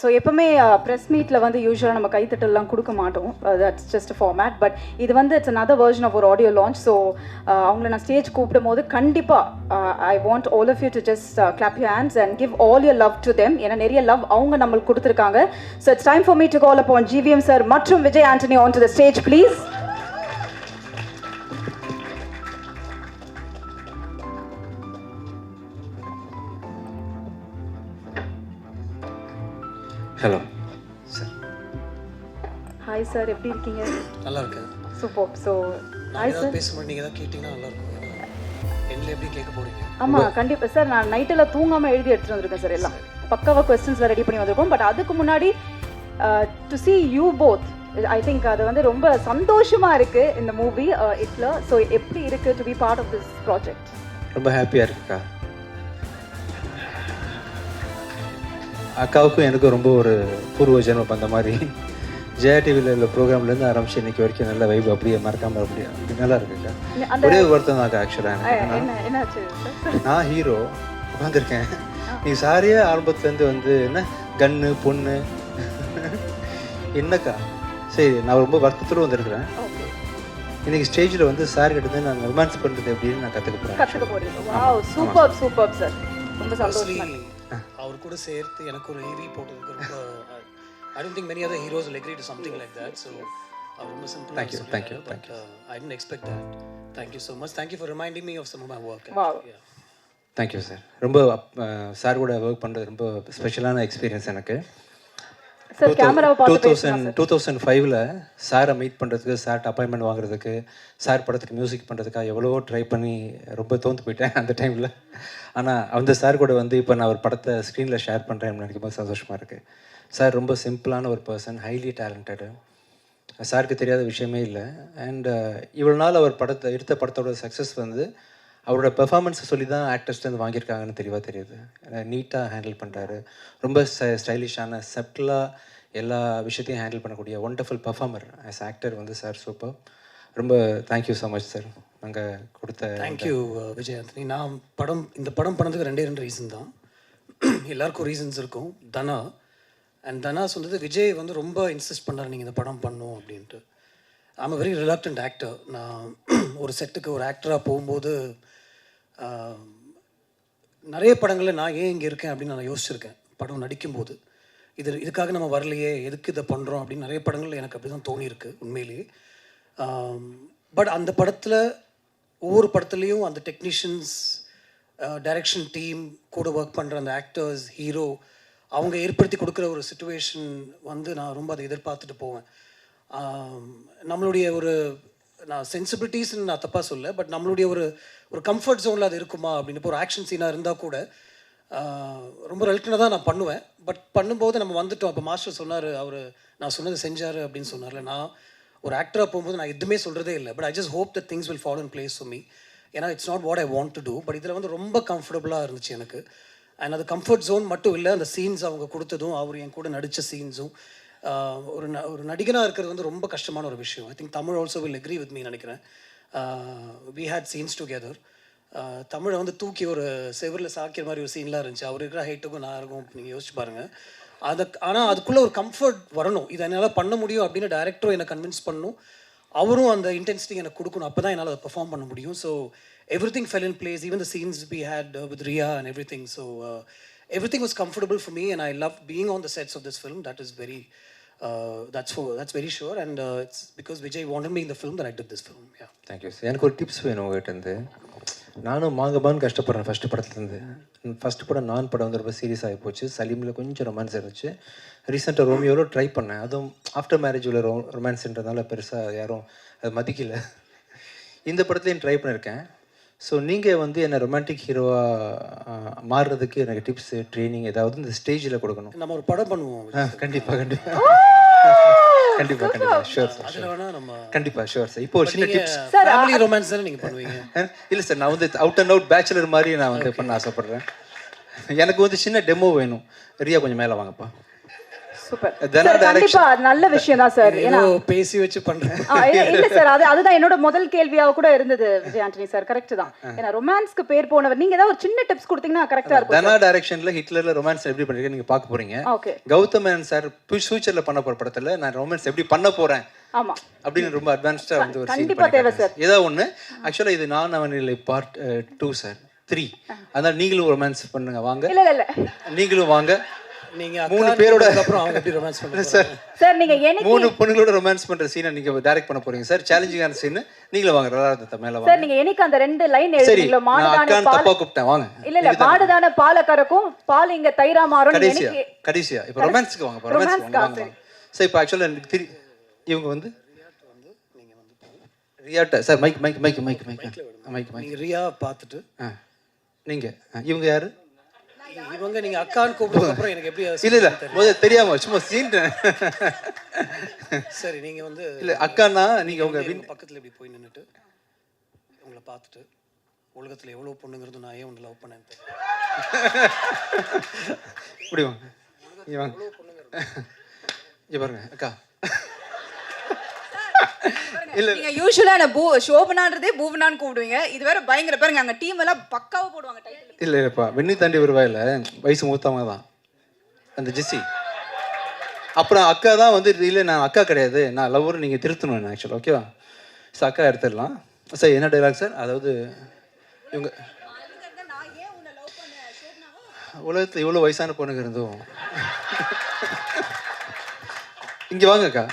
So எப்பவுமே press மீட்டில் வந்து யூஸ்வலாக நம்ம கைத்தட்டெல்லாம் கொடுக்க மாட்டோம். தட்ஸ் ஜஸ்ட் ஃபார்மேட் பட் இது வந்து இட்ஸ் அனதர் வேர்ஷன் ஆஃப் ஒரு ஆடியோ லான்ச் ஸோ அவங்கள நான் ஸ்டேஜ் கூப்பிடும் போது கண்டிப்பாக I want all of you to just clap you hands and give all your love to them ஏன்னா நிறைய லவ் அவங்க நம்மளுக்கு கொடுத்துருக்காங்க. So it's time for me to call upon GVM sir மற்றும் Vijay Antony on to the stage please hello sir hi sir எப்படி இருக்கீங்க? நல்லா இருக்கேன் சூப்பர் ஸோ ஹாய் சார் பேசும்போது நீங்கள் ஏதாவது கேட்டிங்கன்னா நல்லா இருக்கும் எண்டில் எப்படி கேட்க போறீங்க? ஆமாம் கண்டிப்பாக சார் நான் நைட்டெல்லாம் தூங்காமல் எழுதி எடுத்துட்டு வந்திருக்கேன் சார். எல்லாம் பக்காவாக கொஸ்டின்ஸ்லாம் ரெடி பண்ணி வந்திருக்கோம். பட் அதுக்கு முன்னாடி to see you both I think அது வந்து ரொம்ப சந்தோஷமா இருக்கு இந்த மூவி இட்ல ஸோ எப்படி இருக்கு to be part of this project ரொம்ப ஹாப்பியாக இருக்குக்கா அக்காவுக்கும் எனக்கும் ரொம்ப ஒரு பூர்வ ஜென்மம் அந்த மாதிரி. ஜெயா டிவியில் உள்ள ப்ரோக்ராம்லேருந்து ஆரம்பிச்சு இன்னைக்கு வரைக்கும் நல்ல வைப் அப்படியே மறக்காம அப்படியே அப்படி நல்லா இருக்குக்கா அந்த ஒரே ஒருத்தன் தான் ஆக்சுவலாக எனக்கு. நான் ஹீரோ உட்காந்துருக்கேன் நீ சாரியே ஆரம்பத்துலேருந்து வந்து என்ன கன்னு பொண்ணு? என்னக்கா? சரி நான் ரொம்ப வருத்தத்தோடு வந்திருக்கிறேன். ஓகே. இன்னைக்கு ஸ்டேஜில் வந்து சார் கிட்ட நான் ரொமான்ஸ் பண்ணுறது எப்படின்னு நான் கற்றுக்க போகிறேன் கற்றுக்க வாவ் சூப்பர் சூப்பர் சார் ரொம்ப சந்தோஷமா. அவர் கூட சேர்த்து எனக்கு ஒரு ஹீரி போட்டதுக்கு ரொம்ப I don't think many other heroes will agree to something like that so அவர் ரொம்ப சிம்பிளாக Thank you, thank you, but I didn't expect that thank you so much thank you for reminding me of some of my work Wow. Yeah. Thank you sir ரொம்ப sir கூட work பண்ணுறது ரொம்ப ஸ்பெஷலான experience எனக்கு two thousand two thousand ஃபைவ்ல சாரை meet பண்ணுறதுக்கு சார்ட் அப்பாயின்மெண்ட் வாங்குறதுக்கு சார் படத்துக்கு மியூசிக் பண்ணுறதுக்காக எவ்வளவோ ட்ரை பண்ணி ரொம்ப தோந்து போயிட்டேன் அந்த டைமில் ஆனால் அந்த சார் கூட வந்து இப்போ நான் ஒரு படத்தை ஸ்க்ரீனில் ஷேர் பண்ணுறேன் நினைக்கும் போது சந்தோஷமாக இருக்குது சார் ரொம்ப சிம்பிளான ஒரு பர்சன் ஹைலி டேலண்டடு சாருக்கு தெரியாத விஷயமே இல்லை. அண்ட் இவ்வளோ நாள் அவர் படத்தை எடுத்த படத்தோட சக்ஸஸ் வந்து அவரோட பெர்ஃபார்மன்ஸை சொல்லி தான் ஆக்டர்ஸ்லேருந்து வாங்கியிருக்காங்கன்னு தெளிவாக தெரியுது. நீட்டாக ஹேண்டில் பண்ணுறாரு ரொம்ப ஸ்டைலிஷான செப்டலாக எல்லா விஷயத்தையும் ஹேண்டில் பண்ணக்கூடிய ஒண்டர்ஃபுல் பர்ஃபார்மர் ஆஸ் ஆக்டர் வந்து சார் சூப்பர் ரொம்ப thank you so much sir நாங்கள் கொடுத்த தேங்க்யூ விஜய் ஆண்டனி நான் படம் இந்த படம் பண்ணதுக்கு ரெண்டே ரெண்டு ரீசன் தான். எல்லாருக்கும் ரீசன்ஸ் இருக்கும். தனா. அண்ட் தனா சொன்னது விஜய் வந்து ரொம்ப இன்சிஸ்ட் பண்ணார் நீங்கள் இந்த படம் பண்ணும் அப்படின்ட்டு. ஐம் வெரி ரிலாக்டன்ட் ஆக்டர் நான் ஒரு செட்டுக்கு ஒரு ஆக்டராக போகும்போது நிறைய படங்களில் நான் ஏன் இங்கே இருக்கேன் அப்படின்னு நான் யோசிச்சிருக்கேன். படம் நடிக்கும்போது. இது இதுக்காக நம்ம வரலையே எதுக்கு இதை பண்ணுறோம் அப்படின்னு நிறைய படங்கள் எனக்கு அப்படி தான் தோணியிருக்கு உண்மையிலேயே. பட் அந்த படத்தில் ஒவ்வொரு படத்துலேயும் அந்த டெக்னீஷியன்ஸ் டைரக்ஷன் டீம் கூட ஒர்க் பண்ணுற அந்த ஆக்டர்ஸ் ஹீரோ அவங்க ஏற்படுத்தி கொடுக்குற ஒரு சுச்சுவேஷன் வந்து நான் ரொம்ப அதை எதிர்பார்த்துட்டு போவேன். நம்மளுடைய ஒரு நான் சென்சிபிலிட்டிஸ்னு நான் தப்பாக சொல்ல பட் நம்மளுடைய ஒரு ஒரு கம்ஃபர்ட் ஜோனில் அது இருக்குமா அப்படின்னு இப்போ ஒரு ஆக்ஷன் சீனாக இருந்தால் கூட ரொம்ப ரெல்டனாக தான் நான் பண்ணுவேன். பட் பண்ணும்போது நம்ம வந்துட்டோம். அப்போ மாஸ்டர் சொன்னார் அவர் நான் சொன்னது செஞ்சார் அப்படின்னு சொன்னார்ல நான் ஒரு ஆக்டராக போகும்போது நான் எதுவுமே சொல்கிறதே இல்லை. But I just hope the things will follow in place for me ஏன்னா it's not what I want to do but இதில் வந்து ரொம்ப கம்ஃபர்டபுளாக இருந்துச்சு எனக்கு. அண்ட் அது கம்ஃபர்ட் ஜோன் மட்டும் இல்லை அந்த சீன்ஸ் அவங்க கொடுத்ததும் அவர் என் கூட நடித்த சீன்ஸும் ஒரு ந ஒரு நடிகனாக இருக்கிறது வந்து ரொம்ப கஷ்டமான ஒரு விஷயம். I think Tamil also will agree with me நினைக்கிறேன். வி ஹேட் சீன்ஸ் டுகெதர் தமிழை வந்து தூக்கி ஒரு செவரில் சாக்கிற மாதிரி ஒரு சீன்லாம் இருந்துச்சு. அவர் இருக்கிற ஹைட்டுக்கும் நான் இருக்கும். நீங்கள் யோசிச்சு பாருங்கள் அது ஆனால் அதுக்குள்ளே ஒரு கம்ஃபர்ட் வரணும். இதை என்னால் பண்ண முடியும் அப்படின்னு டேரக்டரும் என்னை கன்வின்ஸ் பண்ணணும். அவரும் அந்த இன்டென்சிட்டி எனக்கு கொடுக்கணும். அப்போ தான் என்னால் அதை பெர்ஃபார்ம் பண்ண முடியும். So everything fell in place even the scenes we had with Ria and everything so everything me, comfortable I me being on love sets on this film. Of is very, that is very that's very that's very uh, and because because Vijay me in இந்த film that I did this film. Yeah. Thank you sir எனக்கு ஒரு tips வேணும் உங்ககிட்ட இருந்து நானும் மாங்கபான்னு கஷ்டப்படுறேன் first படத்துலேருந்து. First படம் நான் படம் வந்து ரொம்ப சீரியஸ் ஆகி போச்சு. சலீமில் கொஞ்சம் ரொமான்ஸ் இருந்துச்சு. ரீசெண்டாக ரோமியோவில் ட்ரை பண்ணேன். அதுவும் ஆஃப்டர் மேரேஜ் உள்ள ரோ ரொமான்ஸ்ன்றதுனால பெருசாக யாரும் அது மதிக்கல. இந்த படத்துலையும் ட்ரை பண்ணியிருக்கேன் ஸோ நீங்கள் வந்து என்னை ரொமான்டிக் ஹீரோவாக மாறுறதுக்கு எனக்கு டிப்ஸு ட்ரைனிங் ஏதாவது இந்த ஸ்டேஜில் கொடுக்கணும். நம்ம ஒரு படம் பண்ணுவோம். ஆ கண்டிப்பாக கண்டிப்பாக கண்டிப்பாக கண்டிப்பாக ஷூர் சார் கண்டிப்பாக ஷூர் சார் இப்போ ஒரு சின்ன டிப்ஸ் ஃபேமிலி ரொமான்ஸ் தானே நீங்கள் பண்ணுவீங்க? இல்லை சார் நான் வந்து அவுட் அண்ட் அவுட் பேச்சுலர் மாதிரி நான் வந்து பண்ண ஆசைப்படுறேன். எனக்கு வந்து சின்ன டெமோ வேணும். ரியா கொஞ்சம் மேலே வாங்கப்பா. சூப்பர் கண்டிப்பா நல்ல விஷயம் தான் சார் ஏன்னா பேசி வச்சு பண்றேன் இல்ல சார் அது அதுதான் என்னோட முதல் கேள்வியாக கூட இருந்தது விஜய் ஆண்டனி சார் கரெக்ட் தான். ஏன்னா ரொமான்ஸ்க்கு பேர் போனவர் நீங்க ஏதாவது ஒரு சின்ன டிப்ஸ் கொடுத்தீங்கன்னா கரெக்டா இருக்கும் தனா டைரக்ஷன்ல ஹிட்லர்ல ரொமான்ஸ் எப்படி பண்ணிருக்கேன் நீங்க போறீங்க. ஓகே கௌதம் மேனன் சார் ஃபியூச்சர்ல பண்ண போற படத்துல நான் ரொமான்ஸ் எப்படி பண்ண போறேன் ஆமா. அப்படின்னு ரொம்ப அட்வான்ஸ்டா வந்து ஒரு கண்டிப்பா தேவை சார் ஏதோ ஒண்ணு. ஆக்சுவலா இது நான் அவனில் பார்ட் டூ சார் த்ரீ அதனால நீங்களும் ரொமான்ஸ் பண்ணுங்க வாங்க. இல்ல இல்ல இல்ல. நீங்களும் வாங்க. நீங்க மூணு பேரோட- அப்புறம் அவங்க எப்படி ரொமான்ஸ் பண்றாங்க சார் சார் நீங்க என்னைக்கு மூணு பொண்ணுங்களோட ரொமான்ஸ் பண்ற சீனை நீங்க டைரக்ட் பண்ண போறீங்க. சார் சேலஞ்சிங்கான சீன் நீங்களும் வாங்க மேல வாங்க. சார் நீங்க அந்த ரெண்டு லைன் எழுதுறீங்களோ மாடுதான பால் தப்பா கூப்பிட்டேன் வாங்க. இல்ல இல்ல மாடுதான பால கறக்கும் பால் இங்க தயிரா மாறும் கடைசியா எனக்கு கடைசியா. இப்போ ரொமான்ஸ்க்கு வாங்க இப்போ ரொமான்ஸ்க்கு வாங்க சார். இப்போ எனக்கு திரி இவங்க வந்து ரியாட்ட sir mike mike mike mike mike mike mike நீங்க ரியா பார்த்துட்டு ஆ நீங்க ஆ, இவங்க யாரு? இவங்க நீங்க அக்கான்னு கூப்பிட்டதுக்கு அப்புறம் எனக்கு எப்படி அது இல்ல இல்ல. முதல்ல தெரியாம? சும்மா சீன் சரி நீங்க வந்து இல்ல அக்கானா நீங்க உங்க இவங்க பக்கத்துல இப்படி போய் நின்னுட்டு உங்களை பார்த்துட்டு உலகத்துல எவ்வளவு பொண்ணுங்கிறது நான் ஏன் உன்னை லவ் பண்ணேன்னு தெரியல. இப்படி வாங்க. இங்க வாங்க. இங்க பாருங்க அக்கா. இல்ல நீங்க யூஷுவலா என்ன பூ சோபனான்றதே பூவனான்னு கூப்பிடுவீங்க. இது வேற பயங்கர பாருங்க. அங்க டீம் எல்லாம் பக்காவா போடுவாங்க டைட்டில் இல்ல இல்லப்பா வெண்ணி தாண்டி வருவாயில்ல வயசு மூத்தவங்க தான். அந்த ஜெஸ்ஸி. அப்புறம் அக்கா தான் வந்து இல்லை நான் அக்கா கிடையாது. நான் லவ்வர் நீங்கள் திருத்தணும் ஆக்சுவலாக ஓகேவா சார் அக்கா எடுத்துடலாம். சார் என்ன டைலாக் சார் அதாவது இவங்க உலகத்தில் இவ்வளோ வயசான பொண்ணுங்க இருந்தோம். இங்கே வாங்க அக்கா.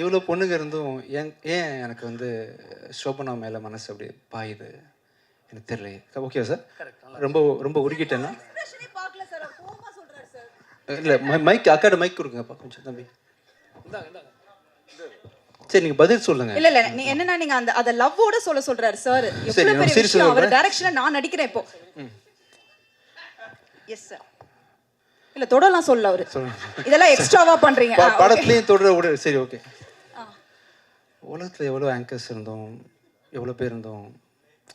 இவ்வளோ பொண்ணுங்க இருந்தும் ஏன் ஏன் எனக்கு வந்து சோபனா மேலே மனசு அப்படி பாயுது? எனக்கு தெரியலையே ஓகே சார் ரொம்ப ரொம்ப உருகிட்டேன்னா? இல்லை மைக் அக்காட மைக் கொடுங்கப்பா கொஞ்சம் தம்பி. சரி நீங்கள் பதில் சொல்லுங்க. இல்ல இல்ல நீ என்னன்னா நீங்க அந்த அத லவ்வோட சொல்ல சொல்றாரு சார் எவ்வளவு பெரிய விஷயம். அவர். டைரக்ஷன்ல நான் நடிக்கிறேன் இப்போ. எஸ் சார் இல்ல தொடலாம் சொல்ல அவரு. இதெல்லாம் எக்ஸ்ட்ராவா பண்றீங்க. படத்துலயும் தொடர விட சரி ஓகே உலகத்தில் எவ்வளோ ஆங்கர்ஸ் இருந்தோம் எவ்வளோ பேர் இருந்தோம்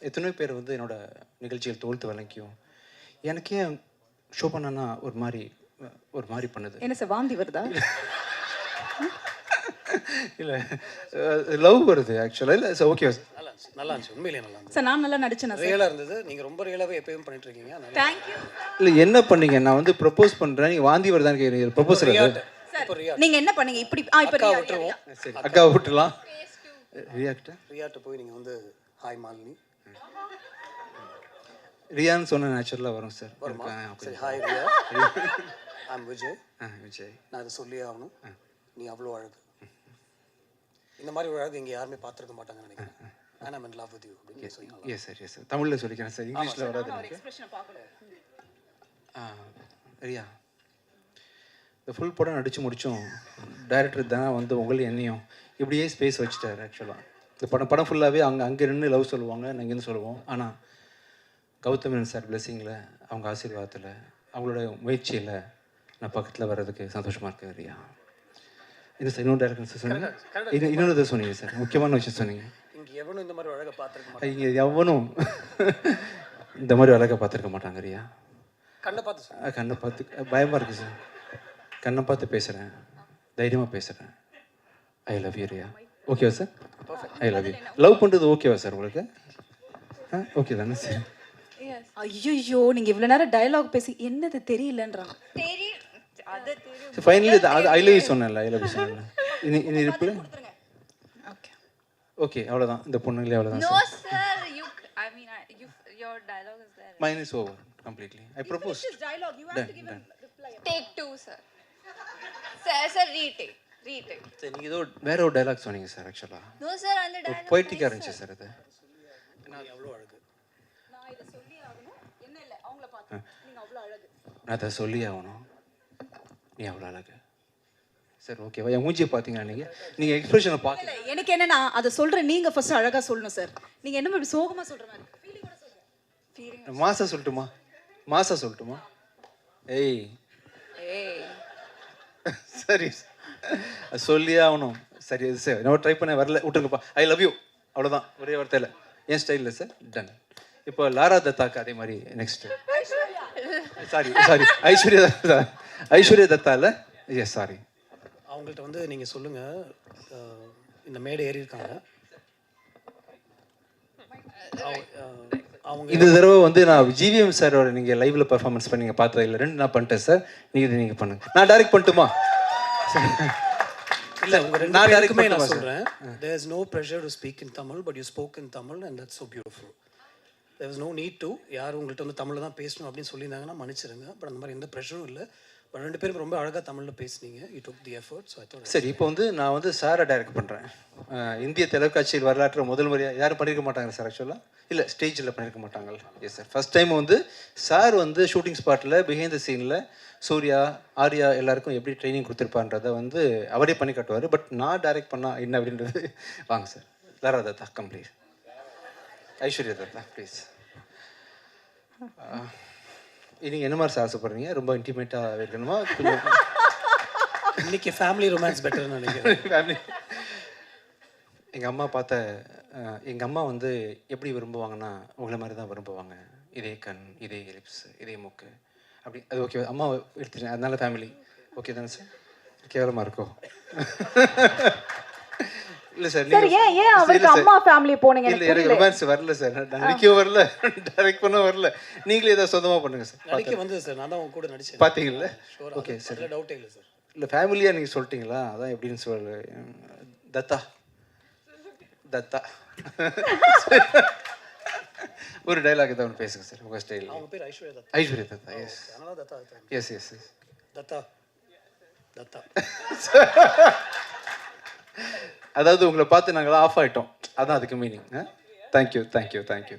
எத்தனையோ பேர் வந்து என்னோட நிகழ்ச்சிகள் தோல்த்து வழங்கியும். எனக்கே ஷோ பண்ணனா ஒரு மாதிரி ஒரு மாதிரி பண்ணுது? என்ன சார் வாந்தி வருதா? இல்லை லவ் வருது ஆக்சுவலாக இல்லை சார் ஓகே இருந்துச்சு. நல்லா இருந்துச்சு. உண்மையிலேயே நல்லா இருந்துச்சு. சார் நான் நல்லா நடிச்சேனா சார்? ரியலா இருந்தது. நீங்க ரொம்ப ரியலாவே எப்பயும் பண்ணிட்டு இருக்கீங்க. நல்லா தேங்க்யூ இல்லை என்ன பண்ணீங்க? நான் வந்து ப்ரப்போஸ் பண்ணுறேன் நீங்கள் வாந்தி வருதான்னு கேட்குறீங்க ரியா நீங்க என்ன பண்ணீங்க? இப்படி ஆ இப்ப அக்கா விட்டுருவோம். சரி அக்கா விட்டுலாம் ரியாக்டா ரியாட்ட போய் நீங்க வந்து ஹாய் மாலினி. ரியான்னு சொன்ன நேச்சுரலாக வரும் சார். வருமா? சரி hi Riya. I'm Vijay ah Vijay. நான் அதை சொல்லியே ஆகணும். நீ அவ்வளோ அழகு. இந்த மாதிரி ஒரு அழகு இங்க யாருமே பார்த்துருக்க மாட்டாங்கன்னு நினைக்கிறேன். And I'm in love with you அப்படின்னு சொல்லி எஸ் சார் எஸ் சார் தமிழில் சொல்லிக்கிறேன் சார் இங்கிலீஷில் வராது ரியா இந்த ஃபுல் படம் நடித்து முடித்தோம் டைரக்டர் தானே வந்து உங்களையும் என்னையும் இப்படியே ஸ்பேஸ் வச்சுட்டார் ஆக்சுவலாக இந்த படம் படம் ஃபுல்லாகவே அங்கே அங்கே நின்று லவ் சொல்லுவாங்க நாங்கள் இங்கேருந்து சொல்லுவோம். ஆனால் கௌதமன் சார் பிளெஸிங்கில் அவங்க ஆசீர்வாதத்தில் அவங்களோட முயற்சியில் நான் பக்கத்தில் வர்றதுக்கு சந்தோஷமாக இருக்கு ரியா. இது சார் இன்னொரு டேரக்டர் சார் சொன்னீங்க? இன்னொரு இதை சொன்னீங்க சார் முக்கியமான விஷயம் சொன்னீங்க. இங்க எவனும் இந்த மாதிரி அழகை பார்த்துருக்க இங்கே எவனும் இந்த மாதிரி அழகாக பார்த்துருக்க மாட்டாங்க ரியா. கண்ணை பார்த்து கண்ணை பார்த்து பயமாக இருக்குது சார். கண்ணை பார்த்து பேசுகிறேன் தைரியமாக பேசுகிறேன் ஐ லவ் யூ ரியா. ஓகேவா sir? I love you love பண்ணுறது ஓகேவா சார் உங்களுக்கு? ஆ ஓகே தானே சார்? ஐயோ நீங்க இவ்வளவு நேரம் டயலாக் பேசி என்னது தெரியும் ஃபைனலி அது ஐ லவ் யூ சொன்னேன்ல ஐ லவ் யூ சொன்னேன்ல. இனி இனி ரிப்ளை ஓகே அவ்வளோதான் இந்த பொண்ணுங்களே அவ்வளோதான் no sir sir you i mean I, you your dialogue is there. Mine is over completely I propose done done take two sir. Sir sir retake retake. சரி நீங்கள் ஏதோ வேற ஒரு டைலாக் சொன்னீங்க சார் ஆக்சுவலாக no sir அந்த dialogue பொய்ட்டிக்காக இருந்துச்சு sir அது. எவ்வளோ அழகு. நான் அதை சொல்லி ஆகணும். நீ அவ்வளோ அழகு. சார் ஓகேவா என் மூஞ்சியை பார்த்தீங்களா நீங்கள் நீங்கள் எக்ஸ்பிரஷனை பார்க்கல எனக்கு என்னன்னா அதை சொல்ற நீங்க ஃபர்ஸ்ட் அழகா சொல்லணும் சார் நீங்க என்ன இப்படி சோகமா சொல்ற மாதிரி மாசா சொல்லட்டுமா? மாசா சொல்லட்டுமா? ஏய். ஏய். சரி. சொல்லியே ஆகணும். சரி சார். நான் ட்ரை பண்ண வரல. விட்டுருங்கப்பா. ஐ லவ் யூ அவ்வளோதான் ஒரே வார்த்தையில். என் ஸ்டைலில் சார் டன் இப்போ லாரா தத்தாக்கு அதே மாதிரி next sorry sorry Aishwarya Datta. Aishwarya Datta இல்லை? எஸ் சாரி அவங்கள்ட்ட வந்து நீங்கள் சொல்லுங்கள் இந்த மேடை ஏறி இருக்காங்க. அவங்க- இந்த தடவை வந்து நான் ஜிவிஎம் சாரோட நீங்கள் லைவ்ல பெர்ஃபார்மன்ஸ் பண்ணி நீங்கள் பார்த்தது இல்லை. ரெண்டு நான் பண்ணிட்டேன் சார் நீங்கள் இது நீங்கள் பண்ணுங்க. நான் டைரக்ட் பண்ணட்டுமா? இல்ல உங்க ரெண்டு நான் பேருக்குமே நான் பண்ணட்டுமா, சொல்றேன். there is no pressure to speak in tamil but you spoke in tamil and that's so there is no need to யார் உங்கள்கிட்ட வந்து தமிழில் தான் பேசணும் அப்படின்னு சொல்லியிருந்தாங்கன்னா மன்னிச்சிருங்க. பட் அந்த மாதிரி எந்த ப்ரெஷரும் இல்லை. பட் ரெண்டு பேரும் ரொம்ப அழகாக தமிழில் பேசுனீங்க. You took the effort so சரி இப்போ வந்து நான் வந்து சாரை டைரக்ட் பண்ணுறேன் இந்திய தொலைக்காட்சியில் வரலாற்று முதல் முறையாக யாரும் பண்ணியிருக்க மாட்டாங்க சார் ஆக்சுவலாக இல்லை ஸ்டேஜில் பண்ணியிருக்க மாட்டாங்க. எஸ் சார் ஃபர்ஸ்ட் டைம் வந்து சார் வந்து ஷூட்டிங் ஸ்பாட்டில் பிஹைண்ட் த சீனில் சூர்யா ஆர்யா எல்லாருக்கும் எப்படி ட்ரைனிங் கொடுத்துருப்பான்றதை வந்து அவரே பண்ணி காட்டுவார். பட் நான் டைரக்ட் பண்ணால் என்ன அப்படின்றது வாங்க sir. Lara Datta complete Aishwarya Datta please நீங்கள் என்ன மாதிரி சார் ஆசைப்படுறீங்க ரொம்ப இன்டிமேட்டாக இருக்கணுமா? இன்னைக்கு ஃபேமிலி ரொமான்ஸ் பெட்டர்னு நினைக்கிறேன். ஃபேமிலி எங்கள் அம்மா பார்த்த எங்கள் அம்மா வந்து எப்படி விரும்புவாங்கன்னா உங்களை மாதிரி தான் விரும்புவாங்க. இதே கண் இதே லிப்ஸ் இதே மூக்கு. அப்படி அது ஓகே அம்மா எடுத்துட்டேன் அதனால ஃபேமிலி ஓகே தானே சார் கேவலமாக இருக்கும் இல்லை சார் சார் ஏன் ஏன் அவருக்கு அம்மா ஃபேமிலி போனீங்க? இல்லை எனக்கு ரொமான்ஸ் வரல சார். நடிக்கவும் வரல டைரக்ட் பண்ண வரல. நீங்களே ஏதாவது சொந்தமாக பண்ணுங்க சார். நடிக்க வந்து சார் நான் தான் உங்க கூட நடிச்சேன். பார்த்தீங்களா ஓகே சார். டவுட்டே இல்லை சார். இல்லை ஃபேமிலியாக நீங்கள் சொல்லிட்டீங்களா? அதான் எப்படின்னு சொல்ல தத்தா. தத்தா. ஒரு டைலாக் தான் ஒன்று பேசுங்க சார் உங்கள் ஸ்டைலில் அவங்க பேர் Aishwarya Datta. Aishwarya Datta yes Datta yes yes yes Datta. Datta. அதாவது உங்களை பார்த்து நாங்களாம் ஆஃப் ஆகிட்டோம் அதான் அதுக்கு மீனிங் தேங்க்யூ தேங்க்யூ தேங்க்யூ